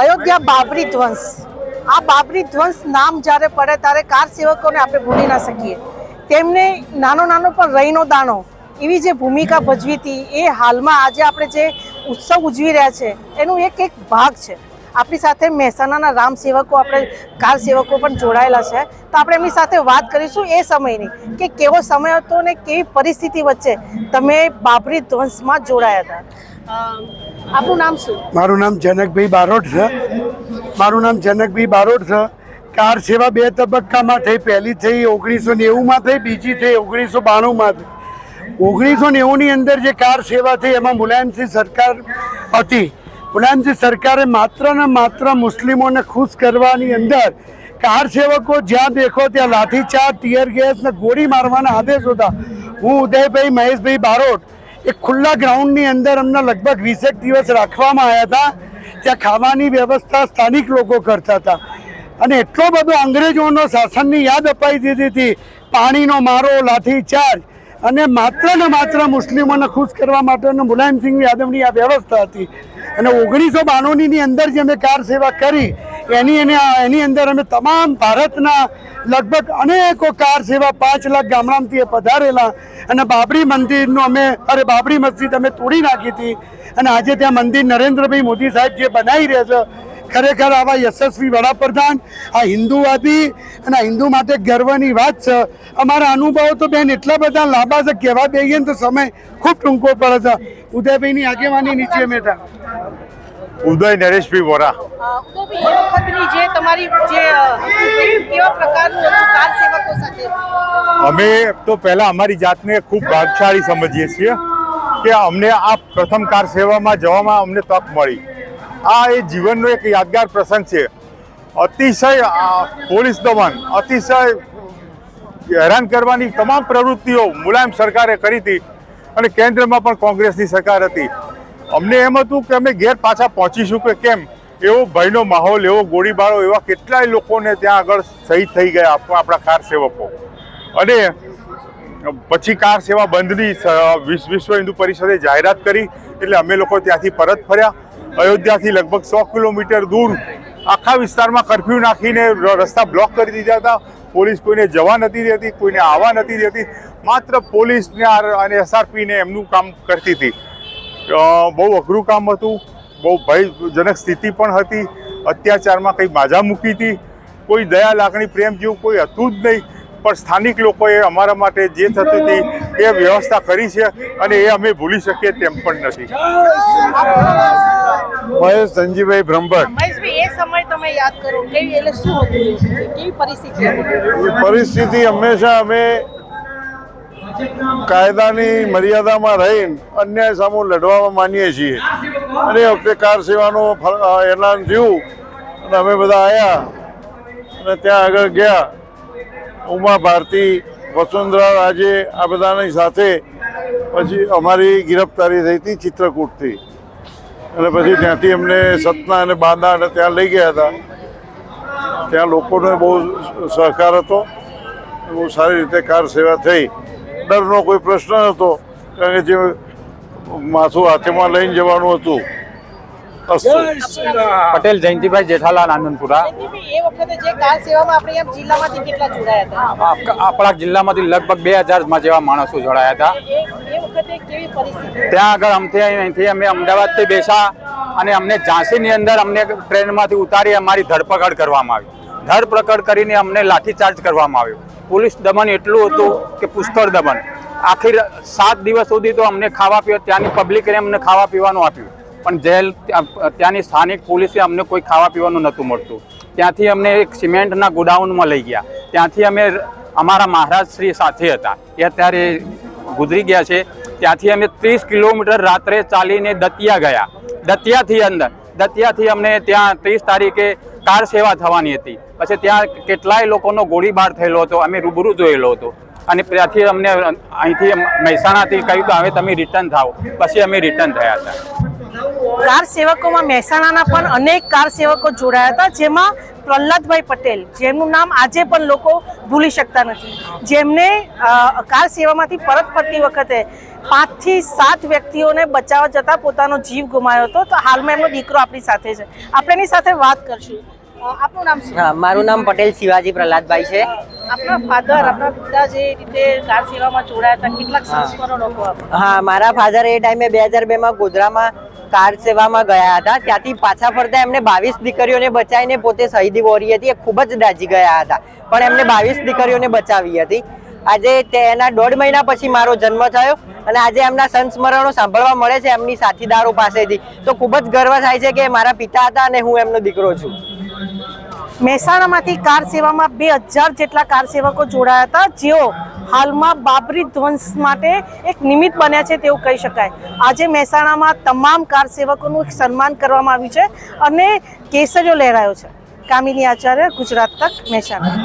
અયોધ્યા બાબરી ધ્વંસ. આ બાબરી ધ્વંસ નામ જ્યારે પડે ત્યારે કાર સેવકોને આપણે ભૂલી ના શકીએ. તેમને નાનો નાનો પણ રહીનો દાણો એવી જે ભૂમિકા ભજવી હતી, એ હાલમાં આજે આપણે જે ઉત્સવ ઉજવી રહ્યા છે, એનું એક એક ભાગ છે. આપણી સાથે મહેસાણાના રામ સેવકો આપણે, કાર સેવકો પણ જોડાયેલા છે. તો આપણે એમની સાથે વાત કરીશું એ સમયની કે કેવો સમય હતો ને કેવી પરિસ્થિતિ વચ્ચે તમે બાબરી ધ્વંસમાં જોડાયા હતા. આપનું નામ શું? મારું નામ જનકભાઈ બારોટ છે. મારું નામ જનકભાઈ બારોટ છે. કાર સેવા બે તબક્કામાં થઈ. પહેલી થઈ ઓગણીસો નેવુંમાં થઈ, બીજી થઈ ઓગણીસો બાણુંમાં થઈ. ઓગણીસો નેવુંની અંદર જે કાર સેવા થઈ, એમાં મુલાયમસિંહ સરકાર હતી. મુલાયમસિંહ સરકારે માત્ર ને માત્ર મુસ્લિમોને ખુશ કરવાની અંદર કાર સેવકો જ્યાં દેખો ત્યાં લાઠીચાર્જ, ટીયર ગેસ ને ગોળી મારવાના આદેશ હતા. હું ઉદયભાઈ, મહેશભાઈ બારોટ એક ખુલ્લા ગ્રાઉન્ડની અંદર અમને લગભગ વીસેક દિવસ રાખવામાં આવ્યા હતા, ત્યાં ખાવાની વ્યવસ્થા સ્થાનિક લોકો કરતા હતા. અને એટલો બધો અંગ્રેજોનો શાસનની યાદ અપાઈ દીધી હતી, પાણીનો મારો, લાઠીચાર્જ અને માત્ર ને માત્ર મુસ્લિમોને ખુશ કરવા માટેનો મુલાયમસિંહ યાદવની આ વ્યવસ્થા હતી. અને ઓગણીસો બાણુંની અંદર જે અમે કાર સેવા કરી, એની એને એની અંદર અમે તમામ ભારતના લગભગ અનેકો કાર સેવા પાંચ લાખ ગામડામાંથી એ પધારેલા અને બાબરી મંદિરનું અમે, અરે બાબરી મસ્જિદ અમે તોડી નાખી હતી. અને આજે ત્યાં મંદિર નરેન્દ્રભાઈ મોદી સાહેબ જે બનાવી રહ્યા છે ખરેખર આવા યશસ્વી વડાપ્રધાન આ હિન્દુવાદી અને આ હિન્દુ માટે ગર્વની વાત છે. અમારા અનુભવો તો બેન એટલા બધા લાંબા છે કહેવા બેહીએ ને તો સમય ખૂબ ટૂંકો પડે છે. ઉદયભાઈની આગેવાની નીચે મેટા ઉદય નરેશભાઈ વોરા. ઉદયભાઈ એ વખતની જે તમારી જે કેવા પ્રકારનું કાર સેવકો સાથે? અમે તો પહેલા અમારી જાતને ખૂબ ભાગશાળી સમજીએ છીએ કે અમને આ પ્રથમ કાર સેવામાં જવામાં અમને તક મળી. આ એ જીવનનો એક યાદગાર પ્રસંગ છે. અતિશય પોલીસ દમન, અતિશય હેરાન કરવાની તમામ પ્રવૃત્તિઓ મુલાયમ સરકારે કરી હતી અને કેન્દ્રમાં પણ કોંગ્રેસની સરકાર હતી. અમને એમ હતું કે અમે ઘેર પાછા પહોંચીશું કે કેમ? એવો ભયનો માહોલ, એવો ગોળીબારો, એવા કેટલાય લોકોને ત્યાં આગળ શહીદ થઈ ગયા આપ- આપણા કાર સેવકો. અને પછી કાર સેવા બંધની વિશ્વ હિન્દુ પરિષદે જાહેરાત કરી, એટલે અમે લોકો ત્યાંથી પરત ફર્યા. અયોધ્યાથી લગભગ સો કિલોમીટર દૂર આખા વિસ્તારમાં કરફ્યુ નાખીને રસ્તા બ્લોક કરી દીધા હતા. પોલીસ કોઈને જવા નથી દેતી, કોઈને આવવા નથી દેતી. માત્ર પોલીસને આર- અને એસઆરપીને એમનું કામ કરતી હતી. બહુ અઘરું કામ હતું, બહુ ભયજનક સ્થિતિ પણ હતી. અત્યાચારમાં કંઈ બાજા મૂકી હતી. કોઈ દયા લાગણી, પ્રેમ જેવું કોઈ હતું જ નહીં. પણ સ્થાનિક લોકોએ અમારા માટે જે થતું હતી એ વ્યવસ્થા કરી છે અને એ અમે ભૂલી શકીએ તેમ પણ નથી. મહેશ સંજીભાઈ બ્રહ્મભટ્ટ. મહેશભાઈ એ સમય તમે યાદ કરો કેવી એટલે શું હતું? કેવી પરિસ્થિતિ પરિસ્થિતિ હંમેશા અમે કાયદાની મર્યાદામાં રહીને અન્યાય સામે લડવામાં માનીએ છીએ. અને વખતે કાર સેવાનું એલાન થયું અને અમે બધા આવ્યા અને ત્યાં આગળ ગયા. ઉમા ભારતી વસુંધરા રાજે આ બધાની સાથે પછી અમારી ગિરફતારી થઈ હતી ચિત્રકૂટથી. અને પછી ત્યાંથી અમને સતના અને બાંદા અને ત્યાં લઈ ગયા હતા. ત્યાં લોકોનો બહુ સહકાર હતો બહુ સારી રીતે કાર સેવા થઈ. ડરનો કોઈ પ્રશ્ન નહોતો કારણ કે જે માથું હાથેમાં લઈને જવાનું હતું. પટેલ જયંતિભાઈ જેઠાલાલ આનંદપુરા. જયંતિભાઈ, એ વખતે જે કાર સેવામાં આપણે એમ જિલ્લામાંથી કેટલા જોડાયા હતા? આપ- આપણા જિલ્લામાંથી લગભગ બે હજાર જેવા માણસો જોડાયા હતા. ત્યાં આગળ અમથી અહીંથી અમે અમદાવાદથી બેસા અને અમને ઝાંસીની અંદર અમને ટ્રેનમાંથી ઉતારી અમારી ધરપકડ કરવામાં આવી. ધરપકડ કરીને અમને લાઠીચાર્જ કરવામાં આવ્યો. પોલીસ દમન એટલું હતું કે પુષ્કળ દમન. આખી સાત દિવસ સુધી તો અમને ખાવા પીવા ત્યાંની પબ્લિકે અમને ખાવા પીવાનું આપ્યું. પણ જેલ ત્યાંની સ્થાનિક પોલીસે અમને કોઈ ખાવા પીવાનું નહોતું મળતું. ત્યાંથી અમને એક સિમેન્ટના ગોડાઉનમાં લઈ ગયા. ત્યાંથી અમે અમારા મહારાજ શ્રી સાથે હતા. એ અત્યારે ગુજરી ગયા છે. ત્યાંથી અમે ત્રીસ કિલોમીટર રાત્રે ચાલીને દતિયા ગયા. દતિયાથી અંદર. દતિયાથી અમને ત્યાં ત્રીસ તારીખે કાર સેવા થવાની હતી. પછી ત્યાં કેટલાય લોકોનો ગોળીબાર થયેલો હતો. અમે રૂબરૂ જોયેલો હતો. અને ત્યાંથી અમને અહીંથી મહેસાણાથી કહ્યું કે હવે તમે રિટર્ન થાઓ. પછી અમે રિટર્ન થયા હતા. કાર સેવકોમાં મહેસાણાના પણ અનેક કાર સેવકો જોડાયા હતા, જેમાં પ્રહલાદભાઈ પટેલ જેમનું નામ આજે પણ લોકો ભૂલી શકતા નથી. જેમને કાર સેવામાંથી પરત ફરતી વખતે પાંચથી સાત વ્યક્તિઓને બચાવવા જતાં પોતાનો જીવ ગુમાવ્યો હતો તો હાલમાં એમનો દીકરો આપણી સાથે છે. આપણે એની સાથે વાત કરશું. આપનું નામ શું? હા મારું નામ પટેલ શિવાજી પ્રહલાદભાઈ છે. આપના ફાધર આપના પિતા જે રીતે કાર સેવામાં જોડાયા હતા કેટલાક સંસ્કારો લોકો હા મારા ફાધર એ ટાઈમે બે હજાર બેમાં ગોધરામાં કાર સેવામાં ગયા હતા. ત્યાંથી પાછા ફરતા એમને બાવીસ દીકરીઓને બચાવીને પોતે શહીદી વોરી હતી. એ ખૂબ જ દાજી ગયા હતા. પણ એમને બાવીસ દીકરીઓને બચાવી હતી. આજે તેના દોઢ મહિના પછી મારો જન્મ થયો અને આજે એમના સંસ્મરણો સાંભળવા મળે છે એમની સાથીદારો પાસેથી. તો ખૂબ જ ગર્વ થાય છે કે મારા પિતા હતા અને હું એમનો દીકરો છું. મહેસાણામાંથી કાર સેવામાં બે હજાર જેટલા કાર સેવકો જોડાયા હતા. જેઓ હાલમાં બાબરી ધ્વંસ માટે એક નિમિત્ત બન્યા છે તેવું કહી શકાય. આજે મહેસાણામાં તમામ કાર સેવકોનું એક સન્માન કરવામાં આવ્યું છે અને કેસરીઓ લહેરાયો છે. કામિની આચાર્ય, ગુજરાત તક, મહેસાણા.